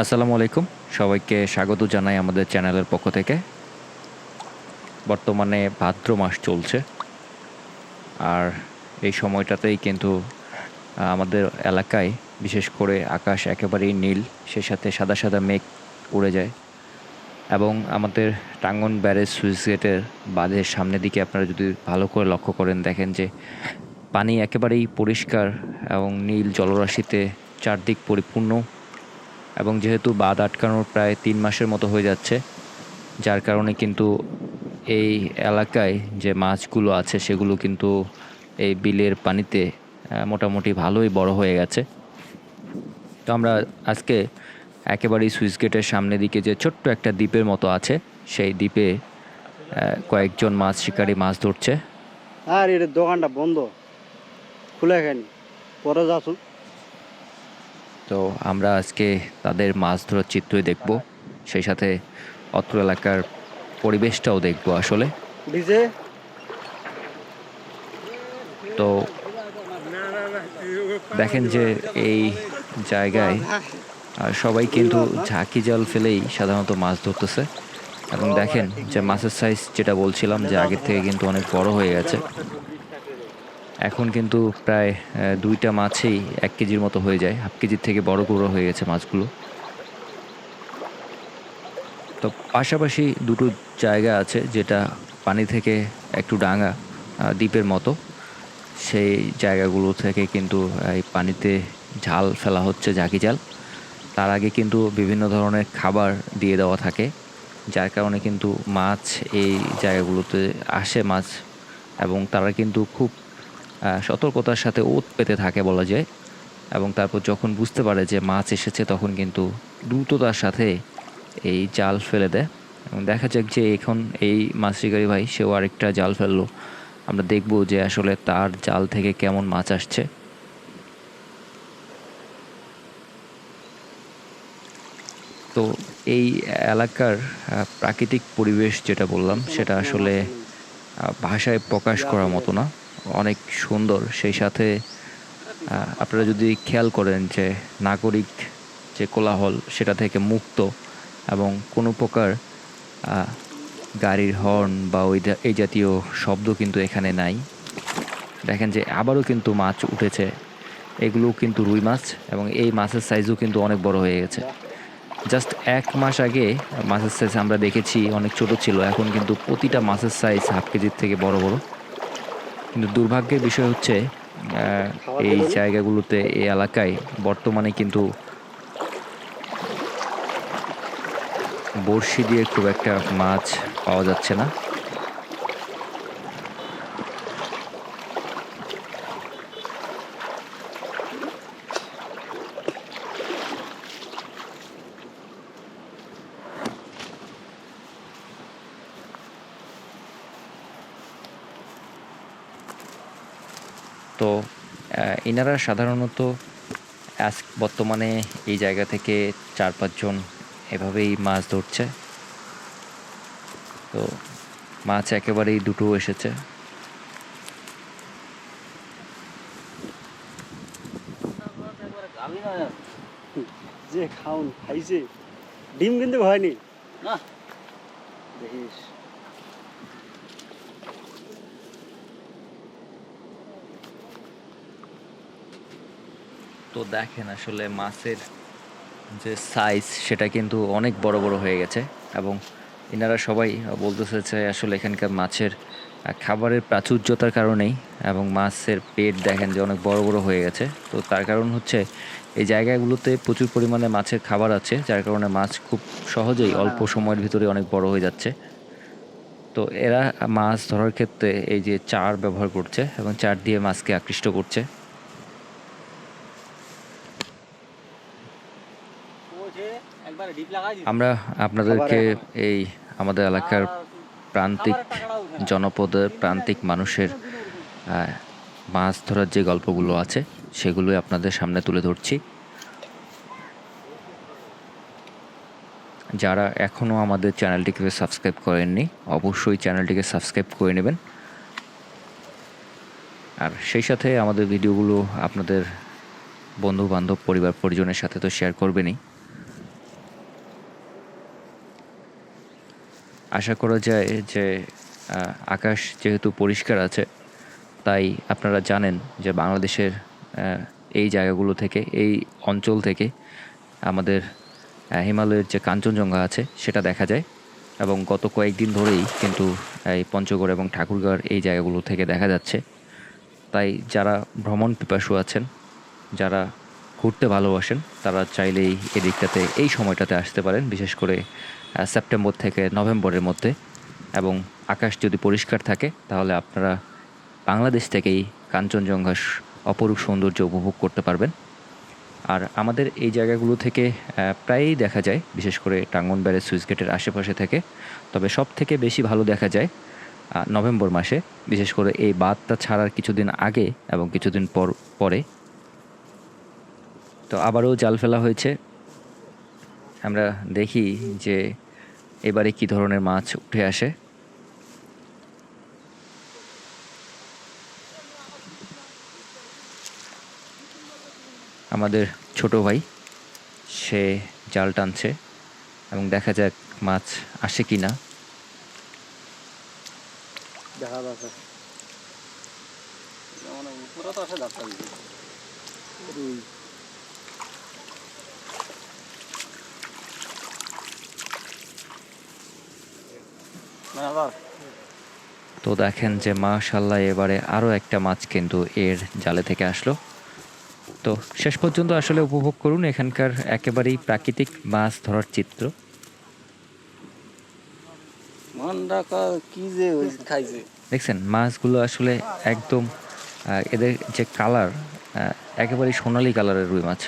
আসসালামু আলাইকুম। সবাইকে স্বাগত জানাই আমাদের চ্যানেলের পক্ষ থেকে। বর্তমানে ভাদ্র মাস চলছে। আর এই সময়টাতেই কিন্তু আমাদের এলাকায় বিশেষ করে আকাশ একেবারেই নীল, সে সাথে সাদা সাদা মেঘ উড়ে যায়। এবং আমাদের টাঙ্গন ব্যারেজ সুইচ গেটের বাঁধের সামনের দিকে আপনারা যদি ভালো করে লক্ষ্য করেন, দেখেন যে পানি একেবারেই পরিষ্কার এবং নীল জলরাশিতে চারদিক পরিপূর্ণ। এবং যেহেতু বাঁধ আটকানোর প্রায় তিন মাসের মতো হয়ে যাচ্ছে, যার কারণে কিন্তু এই এলাকায় যে মাছগুলো আছে সেগুলো কিন্তু এই বিলের পানিতে মোটামুটি ভালোই বড় হয়ে গেছে। তো আমরা আজকে একেবারেই সুইচ গেটের সামনে দিকে যে ছোট্ট একটা দ্বীপের মতো আছে, সেই দ্বীপে কয়েকজন মাছ শিকারী মাছ ধরছে। আর এর দোকানটা বন্ধ। খুলে খায়নি। পরে যাচ্ছু তো আমরা আজকে তাদের মাছ ধরার চিত্রই দেখব। সেই সাথে অত্র এলাকার পরিবেশটাও দেখব আসলে। তো দেখেন যে এই জায়গায় আহ, সবাই কিন্তু ঝাঁকি জাল ফেলেই সাধারণত মাছ ধরতেছে। এবং দেখেন যে মাছের সাইজ যেটা বলছিলাম যে আগের থেকে কিন্তু অনেক বড় হয়ে গেছে। এখন কিন্তু প্রায় দুইটা মাছেই এক কেজির মতো হয়ে যায়। হাফ কেজির থেকে বড় বড় হয়ে গেছে মাছগুলো। তো পাশাপাশি দুটো জায়গা আছে যেটা পানি থেকে একটু ডাঙা দ্বীপের মতো। সেই জায়গাগুলো থেকে কিন্তু এই পানিতে ঝাল ফেলা হচ্ছে জাকি জাল তার আগে কিন্তু বিভিন্ন ধরনের খাবার দিয়ে দেওয়া থাকে, যার কারণে কিন্তু মাছ এই জায়গাগুলোতে আসে মাছ, এবং তারা কিন্তু খুব সতর্কতার সাথে ওত পেতে থাকে বলা যায়। এবং তারপর যখন বুঝতে পারে যে মাছ এসেছে, তখন কিন্তু দ্রুততার সাথে এই জাল ফেলে দেয়। এবং দেখা যাক যে এখন এই মাছ শিকারী ভাই, সেও আরেকটা জাল ফেলল। আমরা দেখব যে আসলে তার জাল থেকে কেমন মাছ আসছে। তো এই এলাকার প্রাকৃতিক পরিবেশ যেটা বললাম, সেটা আসলে ভাষায় প্রকাশ করার মতো না। অনেক সুন্দর। সেই সাথে আপনারা যদি খেয়াল করেন যে নাগরিক যে কোলাহল, সেটা থেকে মুক্ত এবং কোনো প্রকার গাড়ির হর্ন বা ওই এই জাতীয় শব্দ কিন্তু এখানে নাই। দেখেন যে আবারও কিন্তু মাছ উঠেছে। এগুলো কিন্তু রুই মাছ এবং এই মাছের সাইজও কিন্তু অনেক বড় হয়ে গেছে। জাস্ট এক মাস আগে মাছের সাইজ আমরা দেখেছি, অনেক ছোট ছিল। এখন কিন্তু প্রতিটা মাছের সাইজ হাফ কেজির থেকে বড় বড়। কিন্তু দুর্ভাগ্যের বিষয় হচ্ছে এই জায়গাগুলোতে, এই এলাকায় বর্তমানে কিন্তু বড়শি দিয়ে খুব একটা মাছ পাওয়া যাচ্ছে না তো ইনারা সাধারণত আজ বর্তমানে এই জায়গা থেকে চার পাঁচজন এভাবেই মাছ ধরছে। তো মাছ একেবারেই দুটো এসেছে। যে খাউন খাইছে। ডিম কিন্তু হয়নি। না। দেখিস। তো দেখেন আসলে মাছের যে সাইজ সেটা কিন্তু অনেক বড় বড় হয়ে গেছে এবং এনারা সবাই বলতেছে যে আসলে এখানকার মাছের খাবারের প্রাচুর্যতার কারণেই এবং মাছের পেট দেখেন যে অনেক বড় বড় হয়ে গেছে। তো তার কারণ হচ্ছে এই জায়গাগুলোতে প্রচুর পরিমাণে মাছের খাবার আছে যার কারণে মাছ খুব সহজেই অল্প সময়ের ভিতরে অনেক বড় হয়ে যাচ্ছে। তো এরা মাছ ধরার ক্ষেত্রে এই যে চার ব্যবহার করছে এবং চার দিয়ে মাছকে আকৃষ্ট করছে একবারে ডিপ লাগাই দিবি। আমরা আপনাদেরকে এই আমাদের এলাকার প্রান্তিক জনপদের প্রান্তিক মানুষের মাছ ধরার যে গল্পগুলো আছে, সেগুলোই আপনাদের সামনে তুলে ধরছি। যারা এখনও আমাদের চ্যানেলটিকে সাবস্ক্রাইব করেননি, অবশ্যই চ্যানেলটিকে সাবস্ক্রাইব করে নেবেন। আর সেই সাথে আমাদের ভিডিওগুলো আপনাদের বন্ধু বান্ধব পরিবার পরিজনের সাথে তো শেয়ার করবেনই। আশা করা যায় যে আকাশ যেহেতু পরিষ্কার আছে, তাই আপনারা জানেন যে বাংলাদেশের এই জায়গাগুলো থেকে, এই অঞ্চল থেকে আমাদের হিমালয়ের যে কাঞ্চনজঙ্ঘা আছে, সেটা দেখা যায়। এবং গত কয়েকদিন ধরেই কিন্তু এই পঞ্চগড় এবং ঠাকুরগাঁওর এই জায়গাগুলো থেকে দেখা যাচ্ছে। তাই যারা ভ্রমণ পিপাসু আছেন, যারা ঘুরতে ভালোবাসেন, তারা চাইলেই এদিকটাতে, এই সময়টাতে আসতে পারেন। বিশেষ করে সেপ্টেম্বর থেকে নভেম্বরের মধ্যে এবং আকাশ যদি পরিষ্কার থাকে, তাহলে আপনারা বাংলাদেশ থেকেই কাঞ্চনজঙ্ঘার অপরূপ সৌন্দর্য উপভোগ করতে পারবেন। আর আমাদের এই জায়গাগুলো থেকে প্রায়ই দেখা যায়, বিশেষ করে টাঙ্গন ব্যারেজ সুইচ গেটের আশেপাশে থেকে। তবে সব থেকে বেশি ভালো দেখা যায় নভেম্বর মাসে, বিশেষ করে এই বাঁধটা ছাড়ার কিছুদিন আগে এবং কিছুদিন পর, পরে। তো আবারও জাল ফেলা হয়েছে। আমরা দেখি যে এবারে কি ধরনের মাছ উঠে আসে? আমাদের ছোট ভাই সে জাল টানছে এবং দেখা যাক মাছ আসে কি না। দেখা যাচ্ছে মানে উপরে তো দেখেন যে মাশাল্লাহ এবারে আরও একটা মাছ কিন্তু এর জালে থেকে আসলো। তো শেষ পর্যন্ত আসলে উপভোগ করুন এখানকার একেবারেই প্রাকৃতিক মাছ ধরার চিত্র। দেখছেন মাছগুলো আসলে একদম এদের যে কালার একেবারেই সোনালি কালারের রুই মাছ।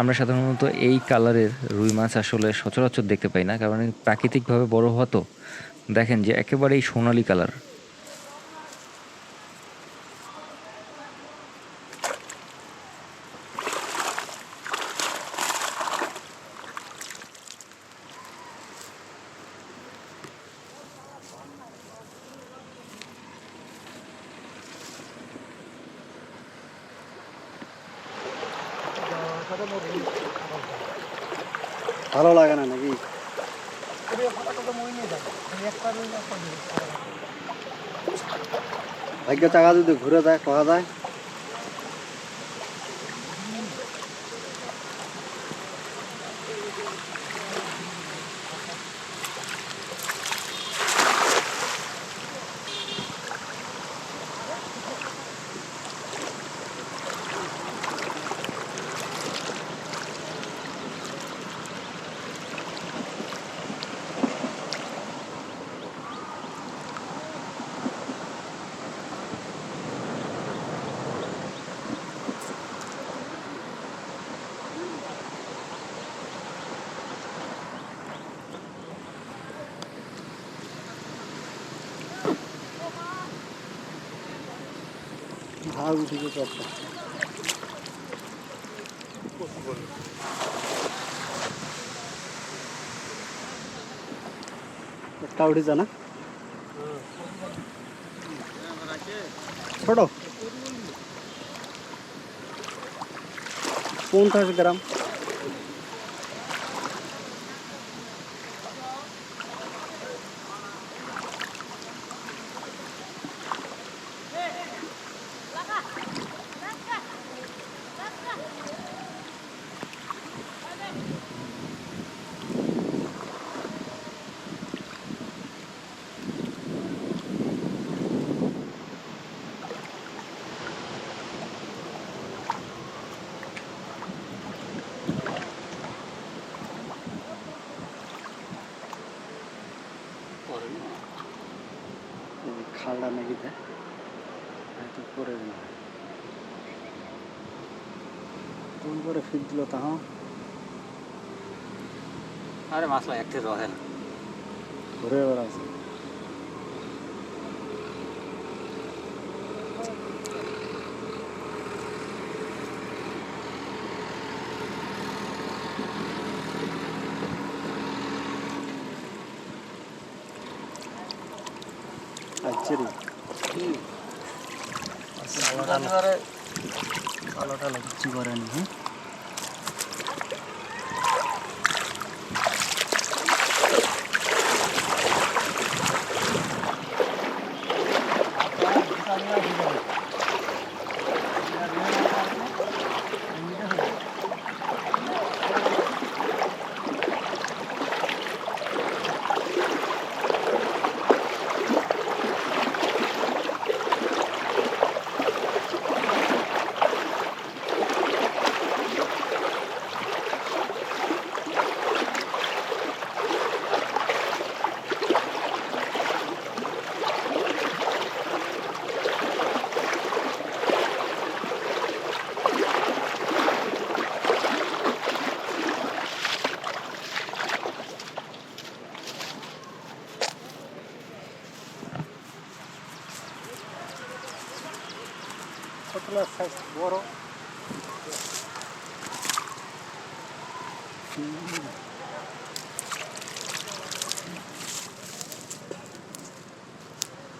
আমরা সাধারণত এই কালারের রুই মাছ আসলে সচরাচর দেখতে পাই না কারণ প্রাকৃতিকভাবে বড় হওয়া তো দেখেন যে একেবারেই সোনালি কালার। ভালো লাগে না নাকি? ভাগ্য চাকা যদি ঘুরে যায় কয়া যায় ভাগ উঠেছে চপটা একটা উঠেছে না ছোট পঞ্চাশ গ্রাম এই খালটা একটু করে দিন। কোন করে ফিট দিল তাহ? আরে মাছলা একটি রহে না। ঘুরে বেড়াচ্ছে আচ্ছা আলোটা কিছু করেনি হ্যাঁ?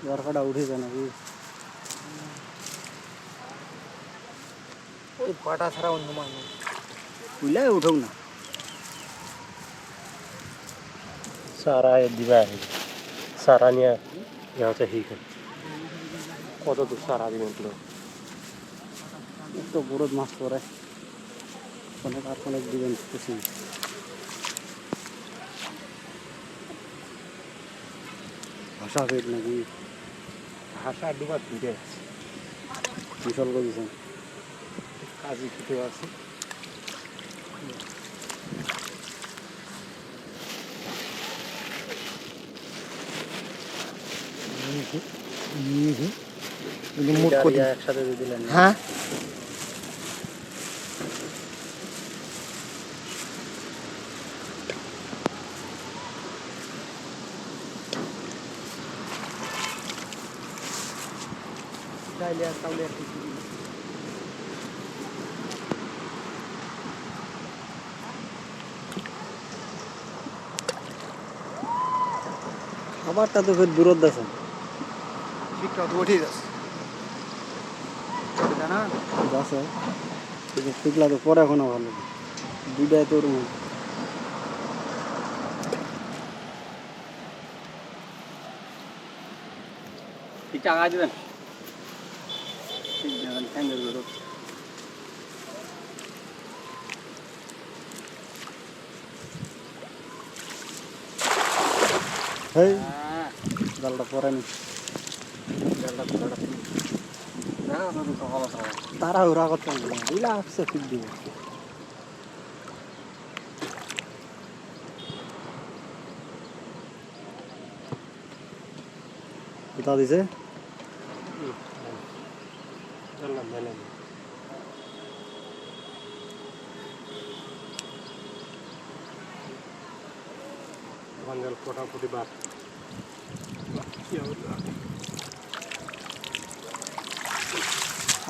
দরকারটা উঠেছে নাকি ওই কটা ছাড়া অন্য মাছ নেই উইলে উঠুক না सारा दिवा है सारा निया यहाँ से ही है কত দূর সারা দিবেন তো একটু বড় মাছ পরে অনেক আর অনেক দিবেন খুশি ভাষা পেট নাকি? ভাষা ডুবা দুইটাই আছে বিশাল করেছেন কাজী খেতে আছে। একসাথে দিলেন হ্যাঁ আর আর কিছু খাবারটা তো দূরত দেখেন ঠিকঠাক উঠে যাচ্ছে। না আছে শুকলা তো পরে এখনও ভালো। দুইটাই তোর মন ঠিক টাকা দেবেন? ঠ্যাঙ্গের গরু হেই জালটা পরে নি জালটা খাওয়া তারা ওরা করতে দিলা আসছে ঠিক দিব কোথা দিছে ওখান জল ফটাফটি বার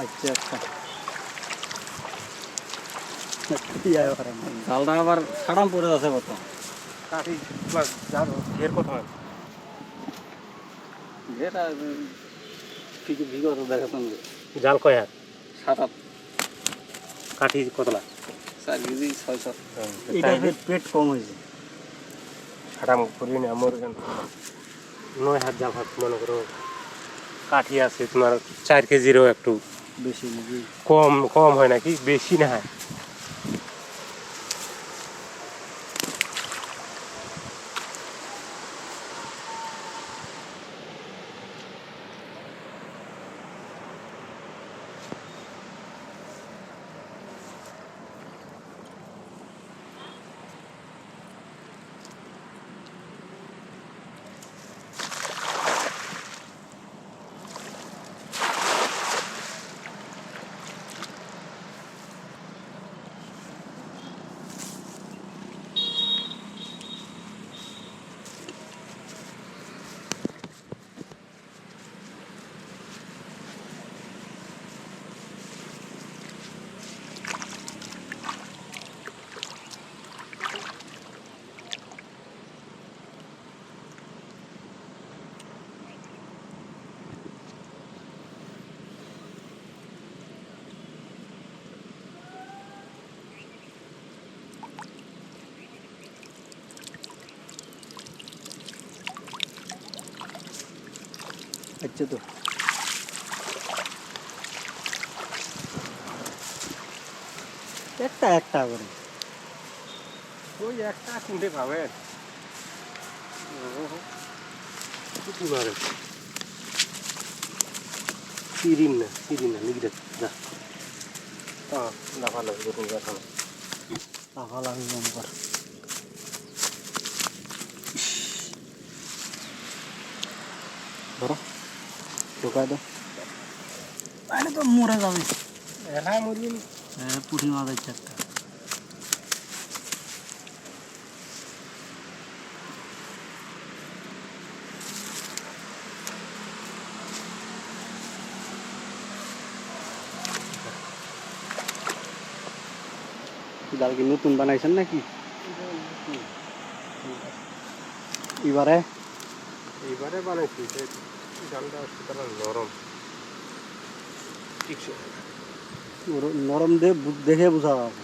আচ্ছা আচ্ছা জালটা আবার সাড়াম পড়ে আছে কত কাঠি প্লাস যার ঘের কত হয় যেটা ঠিক বিগত দেখাতাম জাল কয় হাত সাত কাঠি কতলা? চার কেজি ছয় সাত। পেট কম হয়েছে। হাটাম করি না আমার নয় হাত জাল হাত মনে করো কাঠি আছে তোমার চার কেজিরও একটু। বেশি কম কম হয় নাকি? বেশি না হয় আচ্ছা তো একটা একটা করে ওই একটা কিনতে পাবেন পাবেন সিরিন না সিরিন না লিখে যা হ্যাঁ করুন এখন লাফালাফি কম কর ধরো ढुका दो। अरे तो मुरे जावे एना मुरी ए पुठी वाला चक्का दाल की नूतन बनाई ना कि? इबारे? इबारे बनाई যে জালটা তারা নরম। ঠিক নরম দিয়ে দেখে বোঝা যাবে।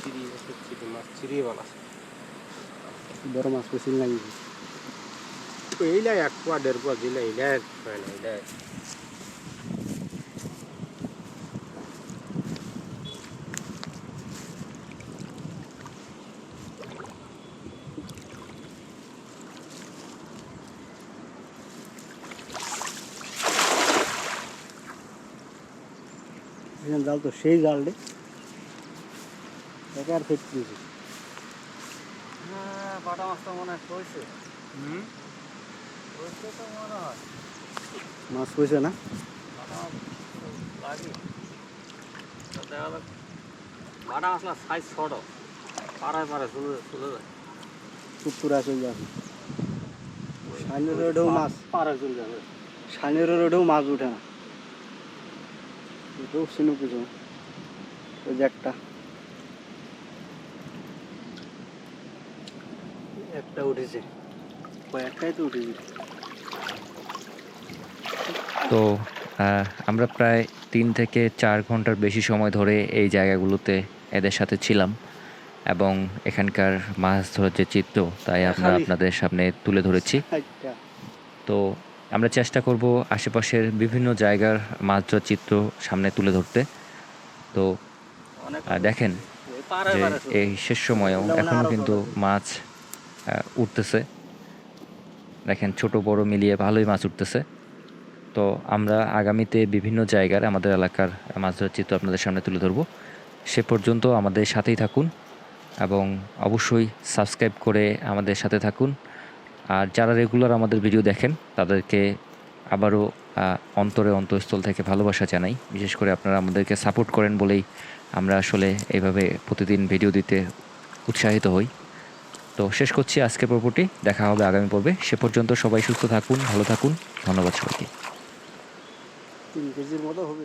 চিরি মাছ চিরিয়ে বানাচ্ছে বড় মাছ পেছিল নাকি এইলাই এক পোয়া দেড় পোয়া দিলে এইলাই হয় না এইলা জাল তো সেই জাল রে। একে আর ফেট দিয়েছি হ্যাঁ মনে হয় হয়েছে তো মনে হয়। মাছ না? বাটা মাছ মাছলা সাইজ ছোট। পাড়ায় পাড়ায় চলে চলে যায়। চলে যাবে। সাইনের রোডেও মাছ। পাড়ায় চলে যাবে। সাইনের রোডেও মাছ উঠে না। এটাও চিনু কিছু ওই যে একটা। একটা উঠেছে। কয়েকটাই তো উঠেছে। তো আহ, আমরা প্রায় তিন থেকে চার ঘণ্টার বেশি সময় ধরে এই জায়গাগুলোতে এদের সাথে ছিলাম এবং এখানকার মাছ ধরার যে চিত্র তাই আমরা আপনাদের সামনে তুলে ধরেছি। তো আমরা চেষ্টা করব আশেপাশের বিভিন্ন জায়গার মাছ ধরার চিত্র সামনে তুলে ধরতে। তো দেখেন যে এই শেষ সময়েও এগুলো এখনও আরও কিন্তু মাছ উঠতেছে। দেখেন ছোট বড় মিলিয়ে ভালোই মাছ উঠতেছে। তো আমরা আগামীতে বিভিন্ন জায়গার আমাদের এলাকার মাছ ধরার চিত্র আপনাদের সামনে তুলে ধরবো। সে পর্যন্ত আমাদের সাথেই থাকুন এবং অবশ্যই সাবস্ক্রাইব করে আমাদের সাথে থাকুন। আর যারা রেগুলার আমাদের ভিডিও দেখেন, তাদেরকে আবারও অন্তরে অন্তঃস্থল থেকে ভালোবাসা জানাই। বিশেষ করে আপনারা আমাদেরকে সাপোর্ট করেন বলেই আমরা আসলে এইভাবে প্রতিদিন ভিডিও দিতে উৎসাহিত হই। তো শেষ করছি আজকে পর্বটি, দেখা হবে আগামী পর্বে। সে পর্যন্ত সবাই সুস্থ থাকুন, ভালো থাকুন, ধন্যবাদ সবাইকে। মতো হবে।